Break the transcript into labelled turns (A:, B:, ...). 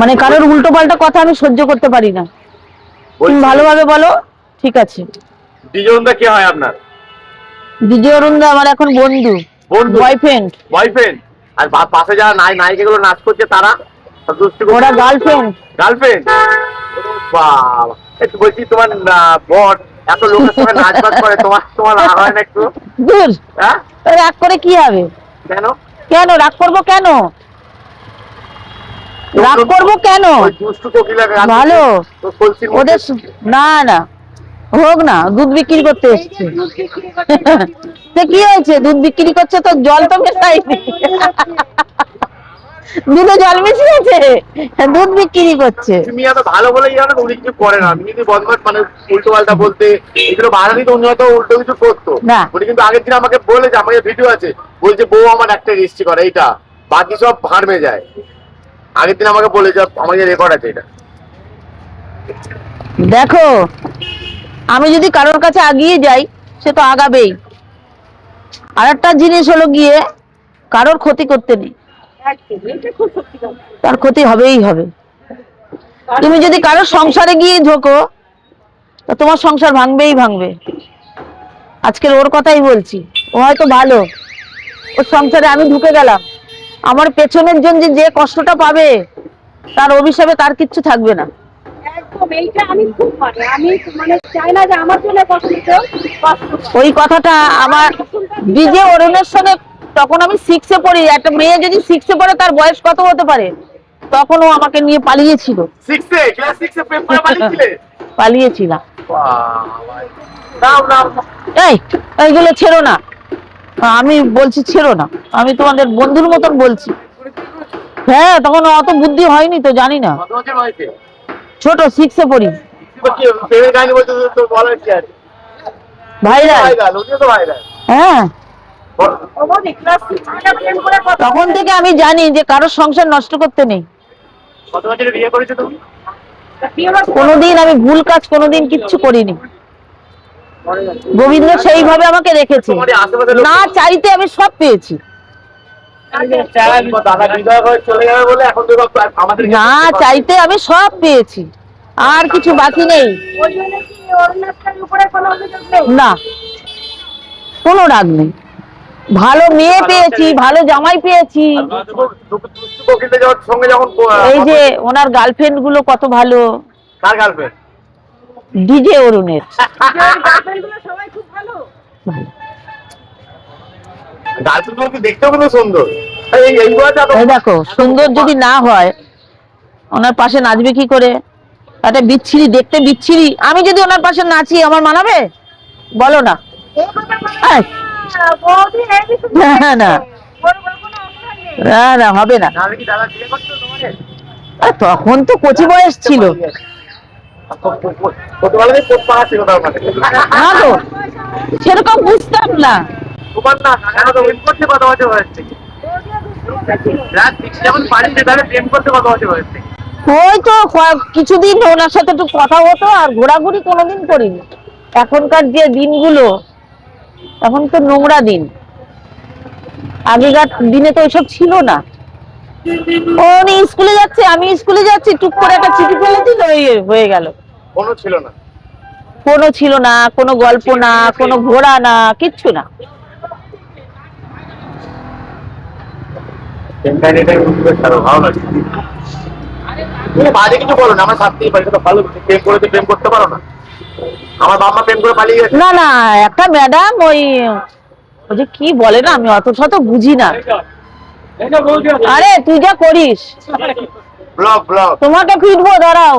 A: মানে কারোর উল্টো পাল্টা কথা আমি সহ্য করতে পারি না। তুমি ভালোভাবে বলো ঠিক আছে।
B: দ্বিজনদা কে হয় আপনার?
A: বিজয় আমার এখন বন্ধু
B: বন্ধু?
A: বয়ফ্রেন্ড
B: বয়ফ্রেন্ড আর পাশে যারা নাই নায়িকাগুলো নাচ করছে তারা?
A: ওরা গার্লফ্রেন্ড
B: গার্লফ্রেন্ড বাবা একটু বলছি তোমার বর এত লোকের সঙ্গে নাচ বাজ করে তোমার তোমার রাগ হয় না একটু?
A: দূর।
B: হ্যাঁ?
A: রাগ করে কি হবে?
B: কেন?
A: কেন? রাগ করব কেন? রাগ করব কেন? ভালো। ওদের না না। হোক না দুধ বিক্রি করতে এসছে। কি হয়েছে? দুধ বিক্রি করছে তো জল তো মেশাইনি দুধে জল মিশিয়েছে? দুধ বিক্রি করছে।
B: ভালো বলে জানো উনি কিছু করে না। উনি কিন্তু বদমাস মানে উল্টো পাল্টা বলতে এগুলো বাড়ানি তো উনি হয়তো উল্টো কিছু করতো।
A: না।
B: উনি কিন্তু আগের দিন আমাকে বলে যে আমাকে ভিডিও আছে। বলছে বউ আমার একটা রেজিস্ট্রি করে এইটা। বাকি সব ভাড়মে যায় আগের দিন আমাকে বলে যে আমাকে রেকর্ড আছে এটা।
A: দেখো, আমি যদি কারোর কাছে আগিয়ে যাই, সে তো আগাবেই। আর একটা জিনিস হলো গিয়ে, কারোর ক্ষতি করতে নেই। তার ক্ষতি হবেই হবে। তুমি যদি কারোর সংসারে গিয়ে ঢোকো, তা তোমার সংসার ভাঙবেই ভাঙবে। আজকের ওর কথাই বলছি। ও হয়তো ভালো। ওর সংসারে আমি ঢুকে গেলাম। আমার পেছনের জন্য যে- যে কষ্টটা পাবে তার অভিশাপে তার কিচ্ছু থাকবে না।
C: একদম এইটা আমি খুব মানে মানে।
A: ওই কথাটা আমার ডিজে অরুণের সঙ্গে তখন আমি সিক্সে পড়ি। একটা মেয়ে যদি সিক্সে পড়ে তার বয়স কত হতে পারে? তখন ও আমাকে নিয়ে পালিয়েছিল। পালিয়েছিলাম।
B: নাও নাও
A: এই এইগুলো ছেড়ো না। আমি বলছি ছেড়ো না। আমি তোমাদের বন্ধুর মতন বলছি। হ্যাঁ তখন অত বুদ্ধি হয়নি তো, জানি না। ছোট সিক্সে পড়ি। হ্যাঁ। তখন থেকে আমি জানি যে কারোর সংসার নষ্ট করতে নেই। কোনোদিন আমি ভুল কাজ কোনোদিন কিচ্ছু করিনি। গোবিন্দ সেইভাবে আমাকে রেখেছে। না চাইতে আমি সব পেয়েছি। না চাইতে আমি সব পেয়েছি। আর কিছু বাকি নেই। না কোনো রাগ নেই। ভালো মেয়ে পেয়েছি ভালো জামাই পেয়েছি। এই যে ওনার গার্লফ্রেন্ডগুলো কত ভালো।
B: কার গার্লফ্রেন্ড
A: ডিজে অরুণের।
C: সবাই খুব ভালো
A: দেখো সুন্দর যদি না হয় ওনার পাশে নাচবে কি করে? একটা বিচ্ছিরি দেখতে বিচ্ছিরি। আমি যদি ওনার পাশে নাচি আমার মানাবে? বলো না। হবে না। তখন তো কচি বয়স ছিল। সেরকম বুঝতাম না।
B: তোমার না করতে বছর হয়েছে
A: কিছুদিন ওনার সাথে একটু কথা হতো আর ঘোরাঘুরি কোনোদিন করিনি। এখনকার যে দিনগুলো, এখন তো নোংরা দিন। আগেকার দিনে তো ওইসব ছিল না। ও স্কুলে যাচ্ছে, আমি স্কুলে যাচ্ছি, টুক করে একটা চিঠি ফেলে হয়ে গেল।
B: কোনো ছিল না।
A: কোনো ছিল না কোনো গল্প না কোনো ঘোরা না কিচ্ছু না।
B: বাজে কিছু বলো না আমার শাস্তি পারি তো ভালো প্রেম করে তো প্রেম করতে পারো না। আমার বাবা প্রেম করে পালিয়ে গেছে।
A: না না একটা ম্যাডাম ওই ওই যে কি বলে না আমি অত শত বুঝি না। আরে তুই যা করিস।
B: Vlog vlog.
A: তোমাকে ফিরবো দাঁড়াও।